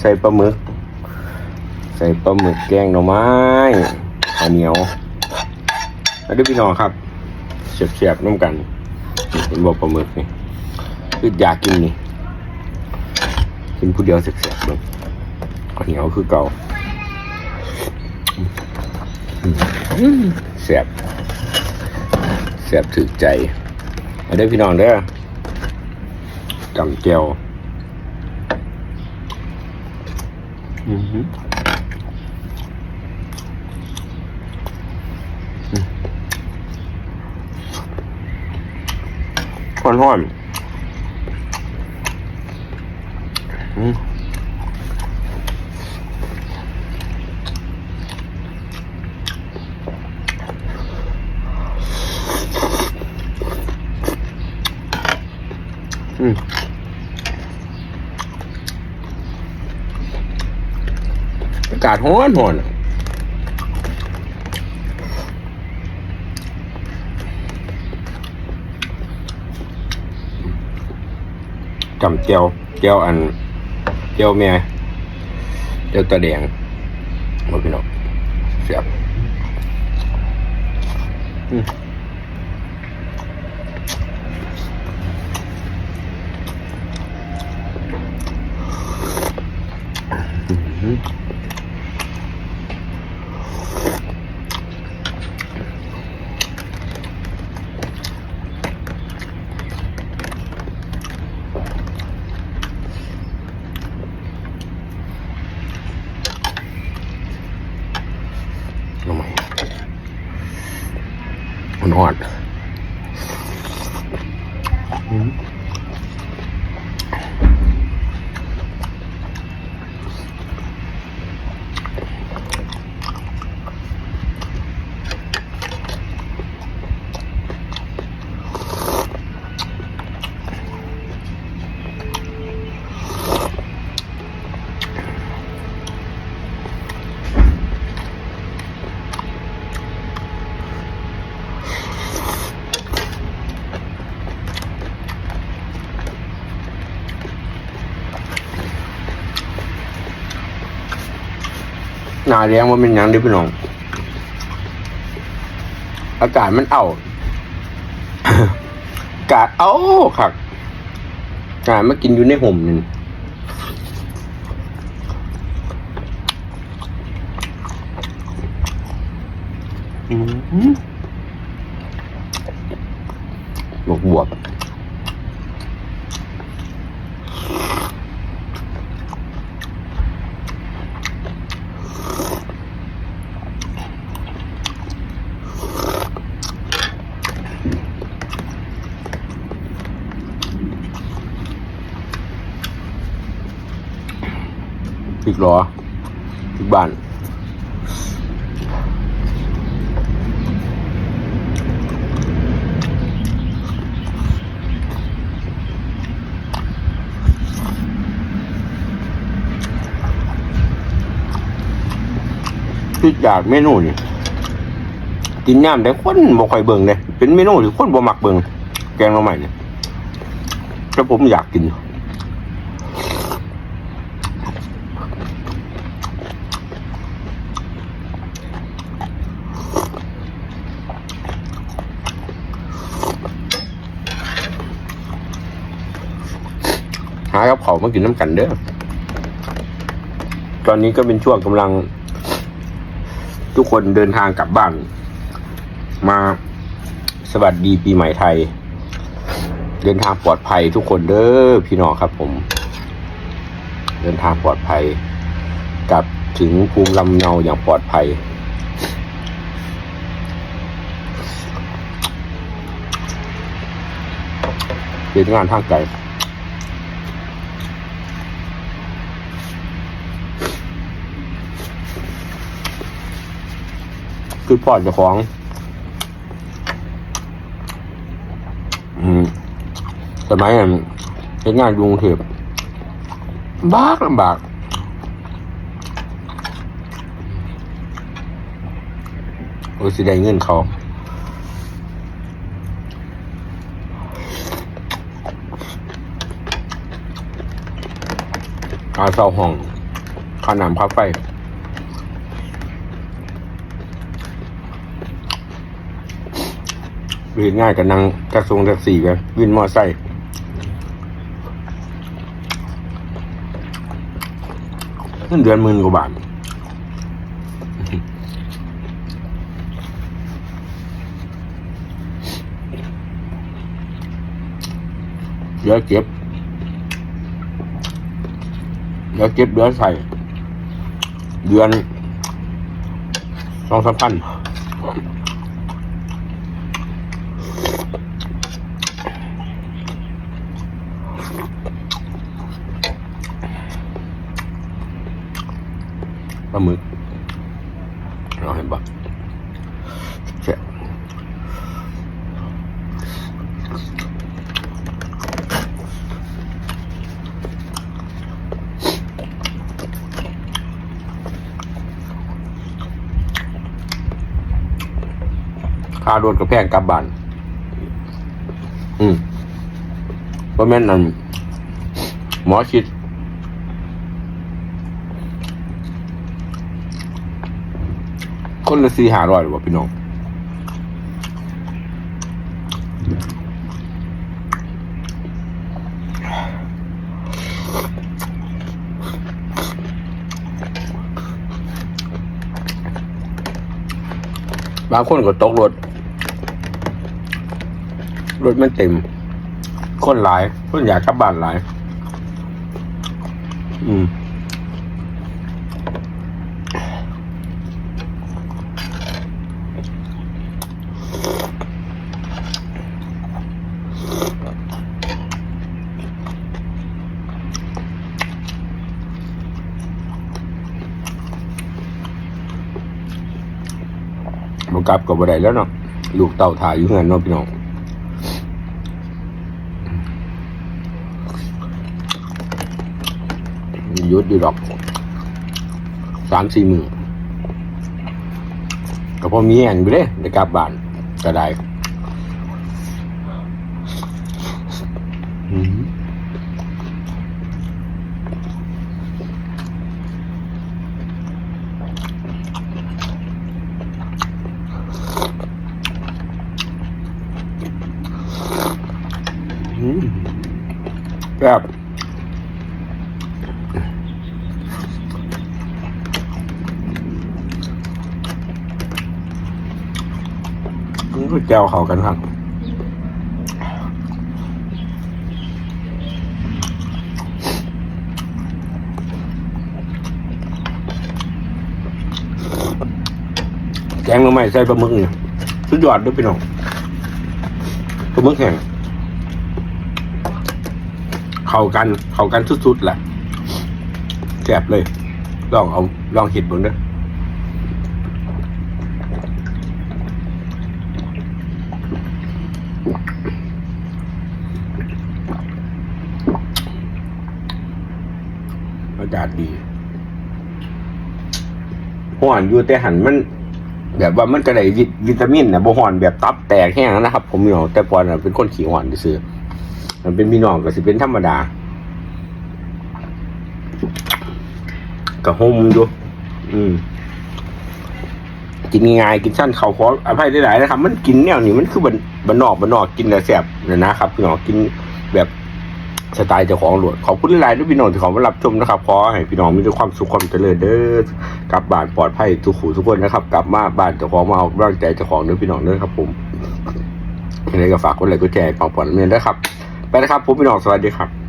ใส่ปลาหมึก ใส่ปลาหมึกแกงหน่อไม้ข้าวเหนียวแล้วด้วยพี่น้องครับเสียบๆน้ำกันเห็นบอกปลาหมึกนี่คืออยากกินนี่กินผู้เดียวเสียบๆเลยข้าวเหนียวคือเก่าเสียบเสียบถึกใจมาด้วยพี่น้องเด้อจำเจียว อือ หือห้อนหอนอืมอืม อากาศร้อนร้อนจำเจียวเจียวอันเจียวเมียเจียวตะแดงหมดพี่น้องเสียบอืม มั นาแรงมันเป็นยังด้พี่น้อง อากาศมันเอาอากาศเอาคักอากาศมากินอยู่ในห่มนี่อืมบวกบวก พริกหรอพริกบ้านคือจากเมนูนี่กินย่ำได้คนบ่ค่อยเบิ่งเลยเป็นเมนูที่คนบ่มักเบิ่งแกงหน่อไม้เนี่ยแล้วผมอยากกินกับ เขามากินน้ำกันเด้อ ตอนนี้ก็เป็นช่วงกำลัง ทุกคนเดินทางกลับบ้าน มาสวัสดีปีใหม่ไทย เดินทางปลอดภัยทุกคนเด้อพี่น้องครับผม เดินทางปลอดภัยกลับถึงภูมิลำเนาอย่างปลอดภัยเป็นงานทางไกล คือปอดเจ้าของ อืมสมัยนั้นเป็นงานยกรุงเทพลำบากลำบากโอ้สิได้เงินเขาอาเศร้าห้องค่าน้ำค่าไฟ เรียนง่ายกับนั่งแท็กซี่แท็กซี่กันวินมอไซค์เงินเดือนหมื่นกว่าบาทเดี๋ยวเก็บเดี๋ยวเก็บเดือนใส่ เดือนสองสามพัน ปลาหมึกเราเห็นปะเจ๊ค่ารถกระแพงกลับบ้าน อืมเพราะแม่นนั่นหมอชิด คนละสี่หาร้อยหรือว่าพี่น้องบางคนก็ตกรถ รถมันเต็ม คนหลาย คนอยากกลับบ้านหลาย อืม กลับกับ่ได้แล้วเนาะลูกเต่าถ่ายอยู่เฮือนเนาะพี่น้องยุดอยู่ดอกสามสี่มือก็พอมีแองอยู่เลยได้กลับบ้านก็ได้อืมอืม แบบมันก็แจวเขากันครับแกงหน่อไม้ใส่ปลาหมึกเนี่ยสุดยอดด้วยพี่น้องปลาหมึกแห้ง เข้ากันเข้ากันสุดๆแหละแซ่บเลย ลองเอาลองเห็ดบนเด้ออากาศดีห่อนอยู่แต่หันมัน แบบว่ามันก็ได้วิตวิตามินนะบ่ห่อนแบบตับแตกแห้งนะครับ ผมอยู่แต่ก่อนน่ะเป็นคนขี้ห่อนซื่อ มันเป็นพี่น้องก็สิเป็นธรรมดาก็ห่มอยู่อืมกินง่ายกินสั้นเขาขออภัยได้หลายนะครับ มันกินแนวนี้มันคือบันบันนอกบันนอกกินแต่แสบนะนะครับพี่น้องกินแบบสไตล์เจ้าของหลวดขอบคุณหลายๆด้วยพี่น้องที่ขอมารับชมนะครับขอให้พี่น้องมีแต่ความสุขความเจริญเด้อกลับบ้านปลอดภัยทุกขู่ทุกคนนะครับ กลับมาบ้านเจ้าของมาเอากำลังใจเจ้าของเด้อพี่น้องเด้อครับผมยังไงก็ฝากกดไลค์กดแชร์ปังปอนเมียนด้วยครับ นะครับผมพี่น้องสวัสดีครับ